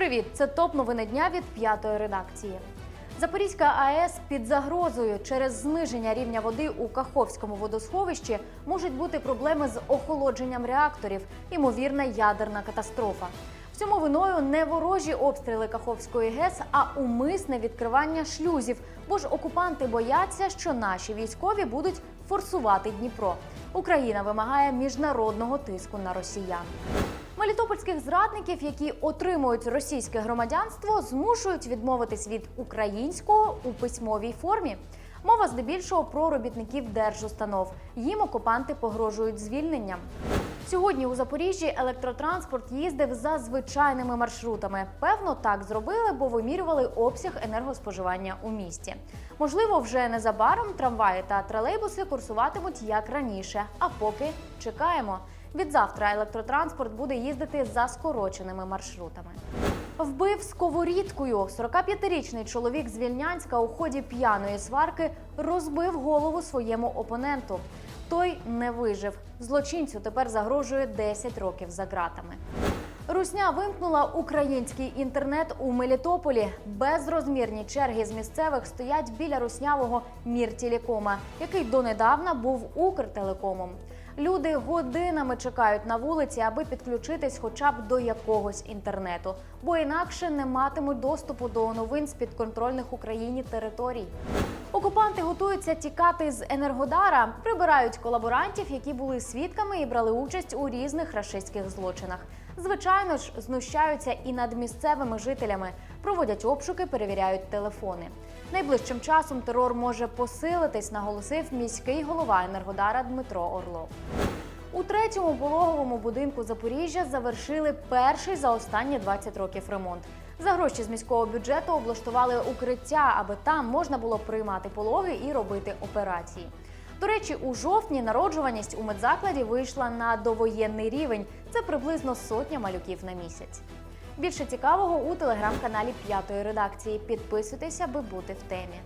Привіт! Це топ новини дня від п'ятої редакції. Запорізька АЕС під загрозою через зниження рівня води у Каховському водосховищі можуть бути проблеми з охолодженням реакторів, ймовірна ядерна катастрофа. Всьому виною не ворожі обстріли Каховської ГЕС, а умисне відкривання шлюзів. Бо ж окупанти бояться, що наші військові будуть форсувати Дніпро. Україна вимагає міжнародного тиску на росіян. Мелітопольських зрадників, які отримують російське громадянство, змушують відмовитись від українського у письмовій формі. Мова здебільшого про робітників держустанов. Їм окупанти погрожують звільненням. Сьогодні у Запоріжжі електротранспорт їздив за звичайними маршрутами. Певно, так зробили, бо вимірювали обсяг енергоспоживання у місті. Можливо, вже незабаром трамваї та тролейбуси курсуватимуть як раніше. А поки чекаємо. Від завтра електротранспорт буде їздити за скороченими маршрутами. Вбив сковорідкою. 45-річний чоловік з Вільнянська у ході п'яної сварки розбив голову своєму опоненту. Той не вижив. Злочинцю тепер загрожує 10 років за ґратами. Русня вимкнула український інтернет у Мелітополі. Безрозмірні черги з місцевих стоять біля руснявого Міртілекома, який донедавна був Укртелекомом. Люди годинами чекають на вулиці, аби підключитись хоча б до якогось інтернету, бо інакше не матимуть доступу до новин з підконтрольних Україні територій. Окупанти готуються тікати з Енергодара, прибирають колаборантів, які були свідками і брали участь у різних рашистських злочинах. Звичайно ж, знущаються і над місцевими жителями, проводять обшуки, перевіряють телефони. Найближчим часом терор може посилитись, наголосив міський голова Енергодара Дмитро Орлов. У третьому пологовому будинку Запоріжжя завершили перший за останні 20 років ремонт. За гроші з міського бюджету облаштували укриття, аби там можна було приймати пологи і робити операції. До речі, у жовтні народжуваність у медзакладі вийшла на довоєнний рівень. Це приблизно сотня малюків на місяць. Більше цікавого у телеграм-каналі п'ятої редакції. Підписуйтесь, аби бути в темі.